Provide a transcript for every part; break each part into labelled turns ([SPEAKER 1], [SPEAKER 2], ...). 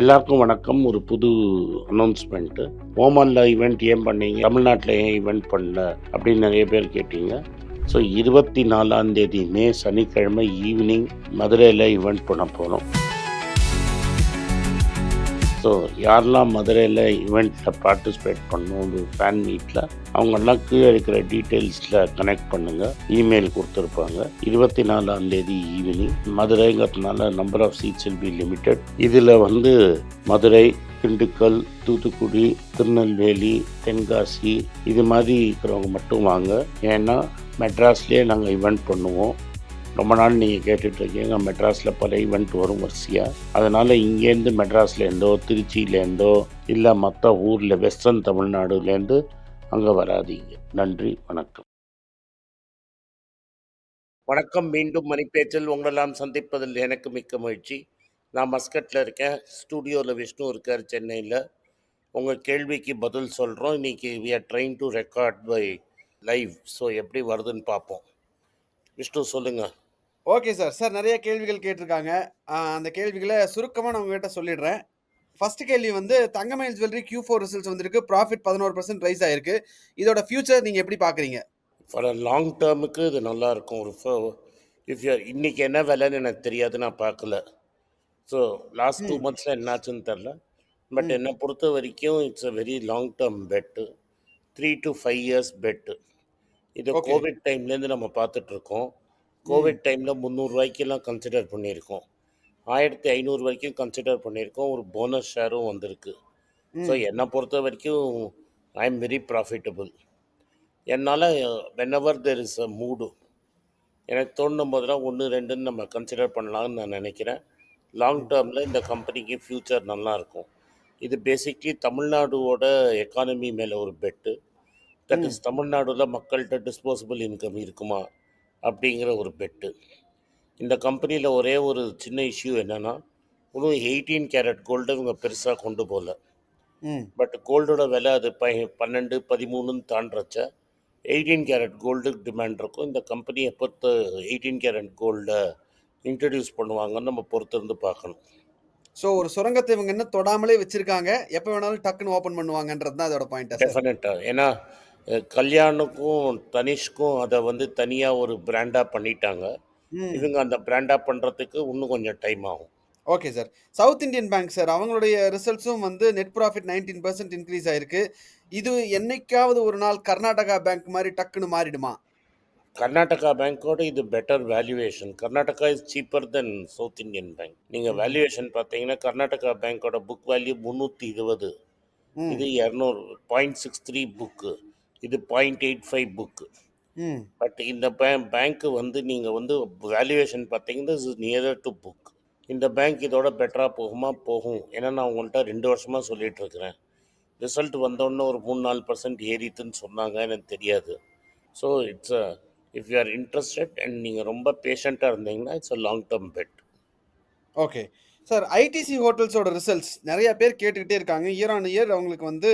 [SPEAKER 1] எல்லாருக்கும் வணக்கம். ஒரு புது அனௌன்ஸ்மெண்ட்டு ஓமனில் ஈவெண்ட் ஏன் பண்ணீங்க? தமிழ்நாட்டில் ஏன் ஈவெண்ட் பண்ணல? அப்படின்னு நிறைய பேர் கேட்டீங்க. ஸோ இருபத்தி நாலாம் தேதி மே சனிக்கிழமை ஈவினிங் மதுரையில் ஈவெண்ட் பண்ண போகிறோம் ஸோ யாரெல்லாம் மதுரையில் ஈவெண்ட்டில் பார்ட்டிசிபேட் பண்ணணும் ஒரு ஃபேன் மீட்டில் அவங்கெல்லாம் கீழே இருக்கிற டீட்டெயில்ஸில் கனெக்ட் பண்ணுங்கள் இமெயில் கொடுத்துருப்பாங்க. இருபத்தி நாலாம் தேதி evening மதுரைங்கிறதுனால number of seats will be limited இதில் வந்து மதுரை திண்டுக்கல் தூத்துக்குடி திருநெல்வேலி தென்காசி இது மாதிரி இருக்கிறவங்க மட்டும் வாங்க. ஏன்னா மெட்ராஸ்லேயே நாங்கள் ஈவெண்ட் பண்ணுவோம். ரொம்ப நாள் நீங்கள் கேட்டுட்ருக்கீங்க. மெட்ராஸில் பல ஈவெண்ட் வரும் வரிசையாக அதனால் இங்கேருந்து மெட்ராஸ்லேருந்தோ திருச்சியிலேருந்தோ இல்லை மற்ற ஊரில் வெஸ்டர்ன் தமிழ்நாடுலேருந்து அங்கே வராதீங்க. நன்றி வணக்கம். வணக்கம். மீண்டும் மணிப்பேச்சில் உங்களெல்லாம் சந்திப்பதில் எனக்கு மிக்க மகிழ்ச்சி. நான் மஸ்கட்டில் இருக்கேன். ஸ்டூடியோவில் விஷ்ணு இருக்கார் சென்னையில். உங்கள் கேள்விக்கு பதில் சொல்கிறோம் இன்றைக்கி we are trying to record by live so எப்படி வருதுன்னு பார்ப்போம். விஷ்ணு சொல்லுங்கள்
[SPEAKER 2] ஓகே சார் சார் நிறைய கேள்விகள் கேட்டிருக்காங்க. அந்த கேள்விகளை சுருக்கமாக நான் உங்ககிட்ட சொல்லிடுறேன். ஃபர்ஸ்ட் கேள்வி வந்து Thangamayil jewellery Q four results வந்திருக்கு. ப்ராஃபிட் பதினோரு பர்சன்ட் ரைஸ் ஆயிருக்கு. இதோட ஃபியூச்சர் நீங்கள் எப்படி பார்க்குறீங்க
[SPEAKER 1] ஃபார் அ லாங் டேர்முக்கு இது நல்லா இருக்கும். ஒரு இஃப் யூ இன்னைக்கு என்ன விலைன்னு எனக்கு தெரியாது நான் பார்க்கல. ஸோ லாஸ்ட் டூ மந்த்ஸில் என்னாச்சுன்னு தெரில பட் என்னை பொறுத்த வரைக்கும் it's a very long term bet three to five years bet இது கோவிட் டைம்லேருந்து நம்ம பார்த்துட்ருக்கோம்
[SPEAKER 2] ம்
[SPEAKER 1] கோவிட் டைமில் முந்நூறுரூவாய்க்கெல்லாம் கன்சிடர் பண்ணியிருக்கோம். ஆயிரத்தி ஐநூறு வரைக்கும் கன்சிடர் பண்ணியிருக்கோம். ஒரு போனஸ் ஷேரும் வந்திருக்கு. ஸோ என்னை பொறுத்த வரைக்கும் ஐ எம் வெரி ப்ராஃபிட்டபிள் என்னால் whenever there is a mood எனக்கு தோணும் போதெல்லாம் ஒன்று ரெண்டுன்னு நம்ம கன்சிடர் பண்ணலாம்னு நான் நினைக்கிறேன். லாங் டேர்மில் இந்த கம்பெனிக்கு ஃப்யூச்சர் நல்லா இருக்கும் இது பேசிக்லி தமிழ்நாடுவோட எக்கானமி மேலே ஒரு பெட்டு தட் இஸ் தமிழ்நாடுல மக்கள்கிட்ட டிஸ்போசபிள் இன்கம் இருக்குமா? அப்படிங்கிற ஒரு பெட்டு. இந்த கம்பெனியில் ஒரே ஒரு சின்ன இஷ்யூ என்னென்னா இன்னும் எயிட்டீன் கேரட் கோல்டு இவங்க பெருசாக கொண்டு போகல பட் கோல்டோட விலை அது ப பன்னெண்டு பதிமூணுன்னு தாண்டறச்ச எயிட்டீன் கேரட் கோல்டு டிமாண்ட் இருக்கும். இந்த கம்பெனியை பொறுத்த எயிட்டீன் கேரட் கோல்டை இன்ட்ரடியூஸ் பண்ணுவாங்கன்னு நம்ம பொறுத்திருந்து பார்க்கணும்.
[SPEAKER 2] ஸோ ஒரு சுரங்கத்தை இவங்க என்ன தொடாமலே வச்சிருக்காங்க. எப்போ வேணாலும் டக்குன்னு ஓப்பன் பண்ணுவாங்கன்றது தான் அதோட பாயிண்டா
[SPEAKER 1] டெஃபினட்டாக ஏன்னா கல்யாணுக்கும் தனிஷ்க்கும் அதை வந்து தனியாக ஒரு பிராண்டாக பண்ணிட்டாங்க.
[SPEAKER 2] ம்.
[SPEAKER 1] இவங்க அந்த பிராண்டாக பண்ணுறதுக்கு இன்னும் கொஞ்சம் டைம் ஆகும்.
[SPEAKER 2] Okay sir South Indian Bank sir அவங்களுடைய ரிசல்ட்ஸும் வந்து net profit nineteen percent increase ஆயிருக்கு. இது என்னைக்காவது ஒரு நாள் கர்நாடகா பேங்க் மாதிரி டக்குன்னு மாறிடுமா?
[SPEAKER 1] கர்நாடகா பேங்க்கோட இது better valuation Karnataka is cheaper than South Indian Bank நீங்கள் வேல்யூவேஷன் பார்த்தீங்கன்னா கர்நாடகா பேங்க்கோட புக் வேல்யூ முந்நூற்றி இருபது. இது இரநூறு பாயிண்ட் சிக்ஸ் த்ரீ புக்கு இது point eight five book but இந்த பே பேங்க்கு வந்து நீங்கள் வந்து வேல்யூவேஷன் பார்த்தீங்கன்னா இஸ் நியரர் டு புக் இந்த பேங்க் இதோட பெட்டராக போகுமா? போகும். ஏன்னா நான் உங்கள்கிட்ட ரெண்டு வருஷமாக சொல்லிட்டு இருக்கிறேன். ரிசல்ட் வந்தோடனே ஒரு மூணு நாலு பர்சன்ட் ஏறித்துன்னு சொன்னாங்க. எனக்கு தெரியாது. So it's a if you are interested and நீங்கள் ரொம்ப பேஷண்ட்டாக இருந்தீங்கன்னா it's a long term bet
[SPEAKER 2] okay sir ITC ஹோட்டல்ஸோட results நிறைய பேர் கேட்டுக்கிட்டே இருக்காங்க. இயர் ஆன் இயர் அவங்களுக்கு வந்து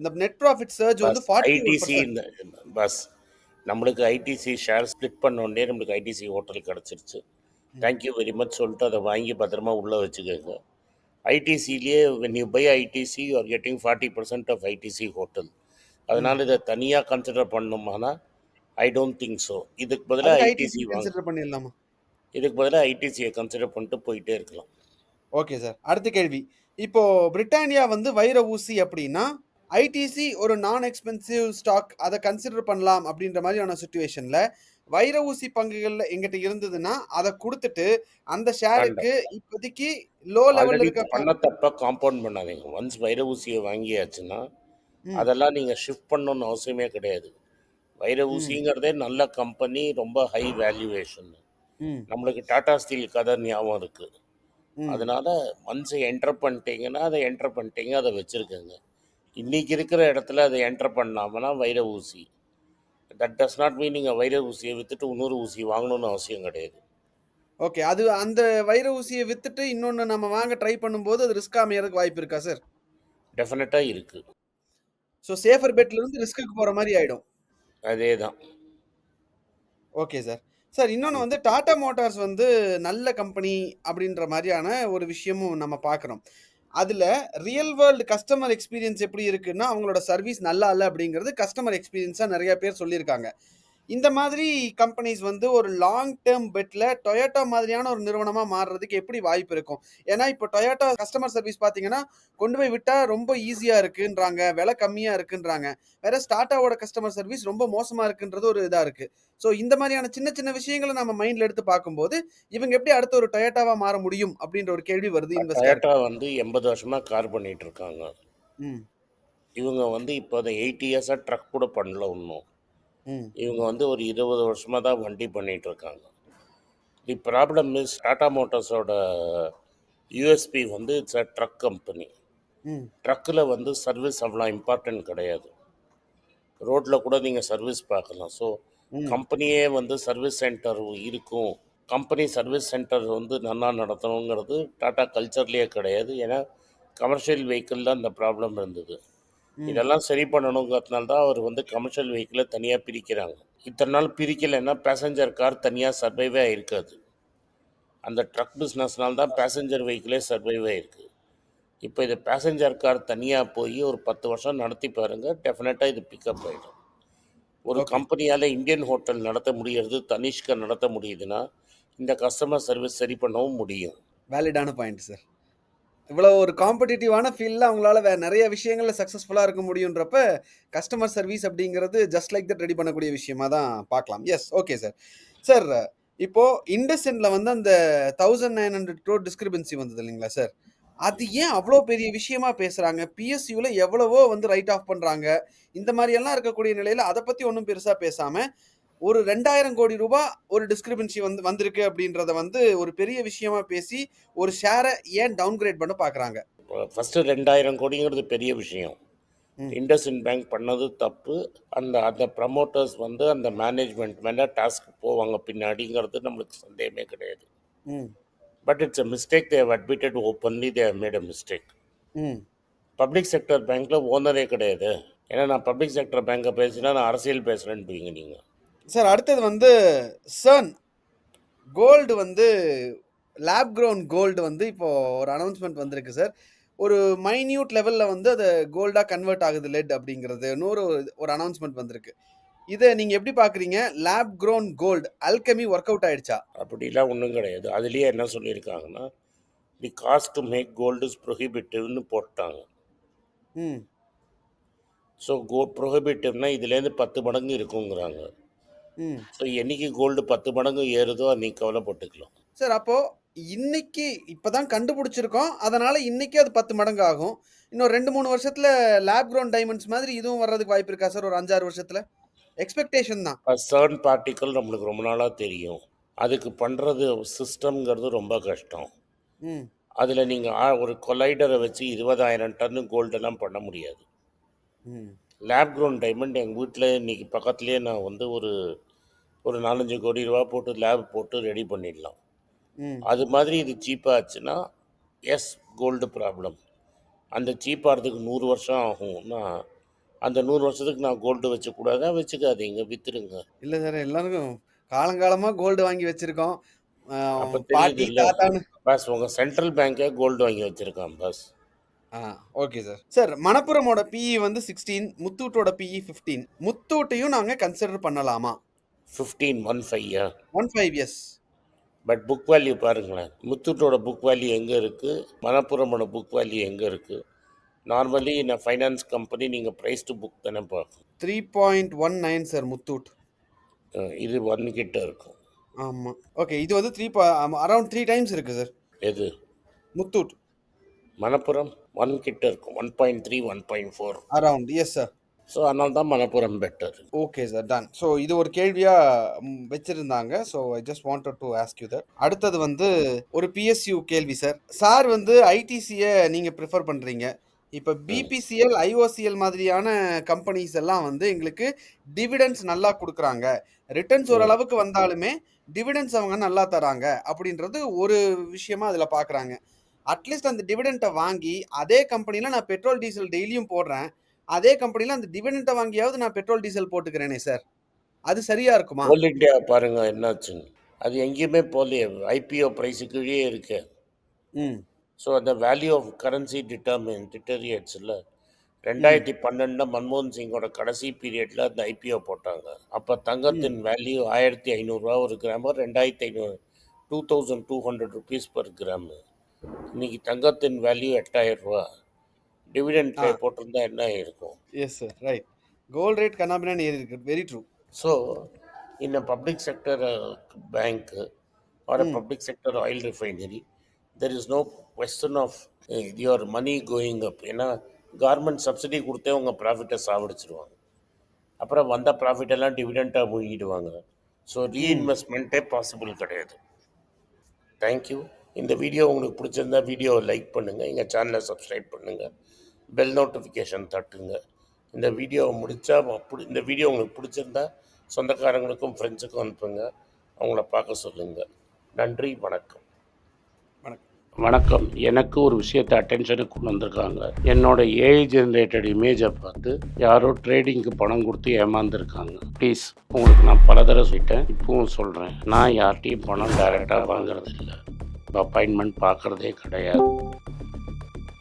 [SPEAKER 2] இந்த நெட் ப்ராஃபிட் சர்ஜ் வந்து
[SPEAKER 1] ஐடிசி இந்த பஸ் நம்மளுக்கு ஐடிசி ஷேர் ஸ்ப்ளிட் பண்ண உடனே நம்மளுக்கு ஐடிசி ஹோட்டல் கிடச்சிருச்சு. தேங்க்யூ வெரி மச் சொல்லிட்டு அதை வாங்கி பத்திரமா உள்ளே வச்சுக்கோங்க. ஐடிசிலேயே when you buy ITC you are getting forty percent of ITC hotel அதனால் இதை தனியாக கன்சிடர் பண்ணணுமானா ஐ டோன்ட் திங்க் ஸோ இதுக்கு பதிலாக ஐடிசி
[SPEAKER 2] கன்சிடர் பண்ணிடலாமா?
[SPEAKER 1] இதுக்கு பதிலாக ஐடிசியை கன்சிடர் பண்ணிட்டு போயிட்டே இருக்கலாம்.
[SPEAKER 2] ஓகே சார் அடுத்த கேள்வி. இப்போ பிரிட்டானியா வந்து வைர ஊசி அப்படின்னா ஐடிசி ஒரு நான் எக்ஸ்பென்சிவ் ஸ்டாக் அதை கன்சிடர் பண்ணலாம் அப்படின்ற மாதிரியான சுச்சுவேஷனில் வைர ஊசி பங்குகள்ல எங்கிட்ட இருந்ததுன்னா அதை கொடுத்துட்டு அந்த ஷேருக்கு இப்போதைக்கு லோ லெவல்ல இருக்க
[SPEAKER 1] பண்ண தப்ப காம்பவுண்ட் பண்ணாதீங்க. ஒன்ஸ் வைர ஊசியை வாங்கியாச்சுன்னா அதெல்லாம் நீங்கள் ஷிஃப்ட் பண்ணணும்னு அவசியமே கிடையாது. வைர ஊசிங்கிறதே நல்ல கம்பெனி ரொம்ப ஹை வேல்யூவேஷன் நம்மளுக்கு டாடா ஸ்டீல் கதை ஞாபகம் இருக்குது அதனால் ஒன்ஸ் என்டர் பண்ணிட்டீங்கன்னா அதை என்டர் பண்ணிட்டீங்க அதை வச்சுருக்கங்க. இன்றைக்கி இருக்கிற இடத்துல அதை என்டர் பண்ணாமனா வைர ஊசி. தட் டஸ் நாட் மீன் நீங்கள் வைர ஊசியை விற்றுட்டு இன்னொரு ஊசி வாங்கணும்னு அவசியம் கிடையாது.
[SPEAKER 2] ஓகே அது அந்த வைர ஊசியை வித்துட்டு இன்னொன்று நம்ம வாங்க ட்ரை பண்ணும்போது அது ரிஸ்க் அமையறதுக்கு வாய்ப்பு இருக்கா சார்
[SPEAKER 1] டெஃபினட்டாக இருக்குது
[SPEAKER 2] ஸோ சேஃபர் பெட்ல இருந்து ரிஸ்க்கு போகிற மாதிரி ஆயிடும்.
[SPEAKER 1] அதே தான்
[SPEAKER 2] ஓகே சார் சார் இன்னொன்று வந்து டாடா மோட்டார்ஸ் வந்து நல்ல கம்பெனி அப்படின்ற மாதிரியான ஒரு விஷயமும் நம்ம பார்க்குறோம். அதில் ரியல் வேர்ல்டு கஸ்டமர் எக்ஸ்பீரியன்ஸ் எப்படி இருக்குன்னா, அவங்களோட சர்வீஸ் நல்லா இல்லை அப்படிங்கிறது கஸ்டமர் எக்ஸ்பீரியன்ஸாக நிறைய பேர் சொல்லியிருக்காங்க. இந்த மாதிரி கம்பெனிஸ் வந்து ஒரு லாங் டெர்ம் பெட்ல Toyota மாதிரியான ஒரு நிறுவனமா மாறுறதுக்கு எப்படி வாய்ப்பு இருக்கும்? ஏன்னா, இப்போ Toyota கஸ்டமர் சர்வீஸ் பார்த்தீங்கன்னா, கொண்டு போய் விட்டா ரொம்ப ஈஸியா இருக்குன்றாங்க. விலை கம்மியா இருக்குன்றாங்க. வேற டாட்டாவோட கஸ்டமர் சர்வீஸ் ரொம்ப மோசமா இருக்குன்றது ஒரு இதா இருக்கு. ஸோ இந்த மாதிரியான சின்ன சின்ன விஷயங்கள நம்ம மைண்ட்ல எடுத்து பார்க்கும்போது, இவங்க எப்படி அடுத்து ஒரு Toyotaவா மாற முடியும்? அப்படின்ற ஒரு கேள்வி வருது இன்வெஸ்டர்.
[SPEAKER 1] டொயோட்டா வந்து 80 வருஷமா கார் பண்ணிட்டு இருக்காங்க. இவங்க வந்து இப்போ அத 8 இயர்ஸா ட்ரக் கூட பண்ணல இன்னும். இவங்க வந்து ஒரு 20 வருஷமா தான் வண்டி பண்ணிட்டு இருக்காங்க. தி ப்ராப்ளம் இஸ் டாடா மோட்டார்ஸோட யுஎஸ்பி வந்து இட்ஸ் அ ட்ரக் கம்பெனி. ட்ரக்கில் வந்து சர்வீஸ் அவ்வளோ இம்பார்ட்டன்ட் கிடையாது. ரோட்ல கூட நீங்க சர்வீஸ் பார்க்கலாம். ஸோ. கம்பெனியே வந்து சர்வீஸ் சென்டர் இருக்கும். கம்பெனி சர்வீஸ் சென்டர் வந்து நல்லா நடத்தணுங்கிறது டாடா கல்ச்சர்லயே கிடையாது. ஏன்னா, கமர்ஷியல் வெஹிக்கிள்ல அந்த ப்ராப்ளம் இருந்தது. இதெல்லாம் சரி பண்ணணுங்கிறதுனால தான் அவர் வந்து கமர்ஷியல் வெஹிக்கிள தனியா பிரிக்கிறாங்க. இத்தன நாள் பிரிக்கலைன்னா பேசஞ்சர் கார் தனியா சர்வைவே ஆயிருக்காது. அந்த ட்ரக் பிசினஸ்னால தான் பேசஞ்சர் வெஹிக்கிளே சர்வைவ் ஆயிருக்கு. இப்போ இது பேசஞ்சர் கார் தனியா போய் ஒரு 10 வருஷம் நடத்தி பாருங்க. டெஃபினட்டா இது பிக்கப் ஆயிடும். ஒரு. கம்பெனியால இந்தியன் ஹோட்டல் நடத்த முடியறது, தனிஷ்க நடத்த முடியுதுன்னா, இந்த கஸ்டமர் சர்வீஸ் சரி பண்ணவும் முடியும்.
[SPEAKER 2] வேலிடான பாயிண்ட் சார். இவ்வளோ ஒரு காம்படிட்டிவான ஃபீல்டில் அவங்களால வே நிறைய விஷயங்களில் சக்ஸஸ்ஃபுல்லாக இருக்க முடியுன்றப்ப, கஸ்டமர் சர்வீஸ் அப்படிங்கிறது ஜஸ்ட் லைக் தட் ரெடி பண்ணக்கூடிய விஷயமா தான் பார்க்கலாம். எஸ். Okay sir. சார் இப்போ இண்டஸ்இண்ட்ல வந்து அந்த 1900 க்ரோர் டிஸ்கிரிபன்சி வந்தது இல்லைங்களா சார்? அது ஏன் அவ்வளோ பெரிய விஷயமா பேசுகிறாங்க பிஎஸ்யூவில் எவ்வளவோ வந்து ரைட் ஆஃப் பண்ணுறாங்க இந்த மாதிரியெல்லாம் இருக்கக்கூடிய நிலையில் அதை பற்றி ஒன்றும் பெருசாக பேசாமல் ஒரு 2000 கோடி ரூபா ஒரு டிஸ்கிரிபன்சி வந்து வந்திருக்கு அப்படின்றத வந்து ஒரு பெரிய விஷயமா பேசி, ஒரு ஷேர ஏன் டவுன்கிரேட் பண்ண பார்க்குறாங்க?
[SPEAKER 1] ஃபர்ஸ்ட்டு 2000 கோடிங்கிறது பெரிய விஷயம்.
[SPEAKER 2] ம்.
[SPEAKER 1] இண்டஸ்இண்ட் பேங்க் பண்ணது தப்பு. அந்த அந்த ப்ரமோட்டர்ஸ் வந்து அந்த மேனேஜ்மெண்ட் மேல டாஸ்க் போவாங்க பின்னாடிங்கிறது நம்மளுக்கு சந்தேகமே கிடையாது. But it's a mistake they have admitted openly they have made a mistake. Public sector பேங்க்ல ஓனரே கிடையாது. ஏன்னா நான் பப்ளிக் செக்டர் பேங்க்க பேசினா நான் அரசியல் பேசுறேன்பீங்க நீங்க.
[SPEAKER 2] சார் அடுத்தது வந்து சன் கோல்டு வந்து லேப் க்ரவுன் கோல்டு வந்து இப்போ ஒரு அனௌன்ஸ்மென்ட் வந்திருக்கு சார். ஒரு மைன்யூட் லெவல்ல வந்து அது கோல்டா கன்வெர்ட் ஆகுது லெட் அப்படிங்கிறது. இன்னொரு ஒரு அனௌன்ஸ்மென்ட் வந்திருக்கு. இத நீங்க எப்படி பார்க்குறீங்க? Lab grown gold alchemy work out ஆயிடுச்சா?
[SPEAKER 1] அப்படிலாம் ஒண்ணும் கிடையாது. அதிலேயே என்ன சொல்லியிருக்காங்கன்னா, the cost to make gold is ப்ரோஹிபிட்டிவ்னு போட்டாங்க.
[SPEAKER 2] ம்.
[SPEAKER 1] ஸோ கோ ப்ரோஹிபிட்டிவ்னா இதுலேருந்து 10 மடங்கு இருக்குங்கிறாங்க.
[SPEAKER 2] ம்.
[SPEAKER 1] ஸோ என்னைக்கு கோல்டு 10 மடங்கு ஏறுதோ அன்னைக்கு கவலைப்பட்டுக்கலாம்.
[SPEAKER 2] சார் அப்போ இன்னைக்கு இப்ப தான் கண்டுபிடிச்சிருக்கோம். அதனால இன்னைக்கு அது 10 மடங்கு ஆகும். இன்னும் 2, 3 வருஷத்துல லேப் க்ரவுன் டைமண்ட்ஸ் மாதிரி இதுவும் வர்றதுக்கு வாய்ப்பு இருக்கா சார்? ஒரு 5, 6 வருஷத்துல? எக்ஸ்பெக்டேஷன் தான்.
[SPEAKER 1] சர்ன் பார்ட்டிக்கிள் நம்மளுக்கு ரொம்ப நாளா தெரியும். அதுக்கு பண்றது சிஸ்டம்ங்கிறது ரொம்ப கஷ்டம்.
[SPEAKER 2] ம்.
[SPEAKER 1] அதுல நீங்க ஆ ஒரு கொலைடர வச்சு 20,000 டன்னு கோல்டெல்லாம் பண்ண முடியாது.
[SPEAKER 2] ம்.
[SPEAKER 1] லேப் க்ரவுன் டைமண்ட் எங்க வீட்ல இன்னைக்கு பக்கத்திலேயே நான் வந்து ஒரு ஒரு 4, 5 கோடி ரூபா போட்டு லேப் போட்டு ரெடி பண்ணிடலாம். அது மாதிரி இது சீப்பா ஆச்சுன்னா, எஸ் கோல்டு ப்ராப்ளம். அந்த சீப் ஆறதுக்கு 100 வருஷம் ஆகும்னா, அந்த 100 வருஷத்துக்கு நான் கோல்டு வச்சுக்கூடாதா? வச்சுக்காதீங்க. வித்துடுங்க.
[SPEAKER 2] இல்ல சார் எல்லாருக்கும் காலங்காலமா கோல்டு வாங்கி வச்சிருக்கோம்.
[SPEAKER 1] பாஸ் உங்க சென்ட்ரல் பேங்கே கோல்டு வாங்கி வச்சிருக்கான் pass.
[SPEAKER 2] Ah okay sir. Sir மணப்புரமோட பிஇ வந்து 16 முத்தூட்டோட பிஇ 15 முத்தூட்டையும் நாங்க கன்சிடர் பண்ணலாமா?
[SPEAKER 1] 15 15யா?
[SPEAKER 2] 15 எஸ்.
[SPEAKER 1] பட் புக் வேல்யூ பாருங்களேன். முத்தூட்டோட புக் வேல்யூ எங்க இருக்கு? மணப்புரமோட புக் வேல்யூ எங்க இருக்கு? நார்மலி அ ஃபைனான்ஸ் கம்பெனி நீங்க பிரைஸ் டு புக் தானே பார்க்கணும்.
[SPEAKER 2] 3.19 சார் முத்தூட்.
[SPEAKER 1] இது 1 கிட்ட இருக்கும்.
[SPEAKER 2] ஆமா. ஓகே இது வந்து 3 ப அரவுண்ட் 3 டைம்ஸ் இருக்கு சார்.
[SPEAKER 1] எது?
[SPEAKER 2] முத்தூட்.
[SPEAKER 1] மணப்புரம் 1 கிட்ட இருக்கும். 1.3, 1.4.
[SPEAKER 2] Around S sir.
[SPEAKER 1] ஸோ அதனால தான் Manappuram better.
[SPEAKER 2] Okay sir done. So இது ஒரு கேள்வியா ம் வச்சிருந்தாங்க. So I just wanted to ask you that. அடுத்தது வந்து ஒரு பிஎஸ்யூ கேள்வி சார். சார் வந்து ஐடிசிய நீங்க பிரிஃபர் பண்றீங்க. இப்ப. பிபிசிஎல், ஐஓசிஎல் மாதிரியான கம்பெனிஸ் எல்லாம் வந்து எங்களுக்கு டிவிடெண்ட்ஸ் நல்லா குடுக்குறாங்க. ரிட்டர்ன்ஸ். ஓரளவுக்கு வந்தாலுமே டிவிடெண்ட்ஸ் அவங்க நல்லா தராங்க. அப்படின்றது ஒரு விஷயமா அதுல பார்க்குறாங்க. அட்லீஸ்ட் அந்த டிவிடெண்ட்ட வாங்கி அதே கம்பெனில நான் பெட்ரோல், டீசல் டெய்லியும் போடுறேன். அதே கம்பெனில அந்த டிவிடெண்ட்ட வாங்கியாவது நான் பெட்ரோல், டீசல் போட்டுக்கிறேனே சார். அது சரியா இருக்குமா?
[SPEAKER 1] கோல் இண்டியா பாருங்க என்னாச்சுன்னு. அது எங்கேயுமே போகலையே. ஐபிஓ பிரைஸ் கீழயே இருக்கே.
[SPEAKER 2] ம்.
[SPEAKER 1] ஸோ அந்த value of currency determine deteriorates இல்லை ரெண்டாயிரத்தி பன்னெண்டில் மன்மோகன் சிங்கோட கடைசி பீரியடில் அந்த ஐபிஓ போட்டாங்க அப்போ தங்கத்தின் வேல்யூ ஆயிரத்தி ஐநூறுரூவா ஒரு கிராமு ரெண்டாயிரத்தி ஐநூறு two thousand two hundred rupees per gram இன்னைக்கு தங்கத்தின் வேல்யூ எட்டாயிரம் ரூபா டிவிடெண்ட் பே. போட்டிருந்தா என்ன இருக்கும்?
[SPEAKER 2] Yes sir right gold rate கண்ணாபின்னு ஏறி இருக்கு. Very true
[SPEAKER 1] so bank uh, or a
[SPEAKER 2] Mm.
[SPEAKER 1] public sector oil refinery, there is no question of uh, your money going up. ஏன்னா கார்மெண்ட் சப்சிடி கொடுத்தே உங்கள் ப்ராஃபிட்டை சாவடிச்சிருவாங்க. அப்புறம் வந்த ப்ராஃபிட் எல்லாம் டிவிடெண்ட்டாக மூழ்கிடுவாங்க. ஸோ ரீஇன்வெஸ்ட்மெண்ட்டே பாசிபிள் கிடையாது. தேங்க்யூ இந்த வீடியோ உங்களுக்கு பிடிச்சிருந்தா வீடியோவை லைக் பண்ணுங்கள் எங்கள் சேனலை சப்ஸ்கிரைப் பண்ணுங்கள் பெல் நோட்டிஃபிகேஷன் தட்டுங்க. இந்த வீடியோவை முடித்தா அப்படி இந்த வீடியோ உங்களுக்கு பிடிச்சிருந்தா சொந்தக்காரங்களுக்கும் ஃப்ரெண்ட்ஸுக்கும் அனுப்புங்க. அவங்கள பார்க்க சொல்லுங்கள் நன்றி வணக்கம்.
[SPEAKER 2] வணக்கம்.
[SPEAKER 1] வணக்கம். எனக்கு ஒரு விஷயத்தை அட்டென்ஷனுக்கு கொண்டு வந்திருக்காங்க. என்னோட ஏஐ ஜென்ரேட்டட் இமேஜை பார்த்து யாரோ ட்ரேடிங்க்கு பணம் கொடுத்து ஏமாந்துருக்காங்க. ப்ளீஸ் உங்களுக்கு நான் பல தடவை சொல்லிட்டேன். இப்பவும் சொல்கிறேன் நான் யார்கிட்டையும் பணம் டைரெக்டாக வாங்குறது இல்லை அப்பாயின்மெண்ட் பார்க்குறதே கிடையாது.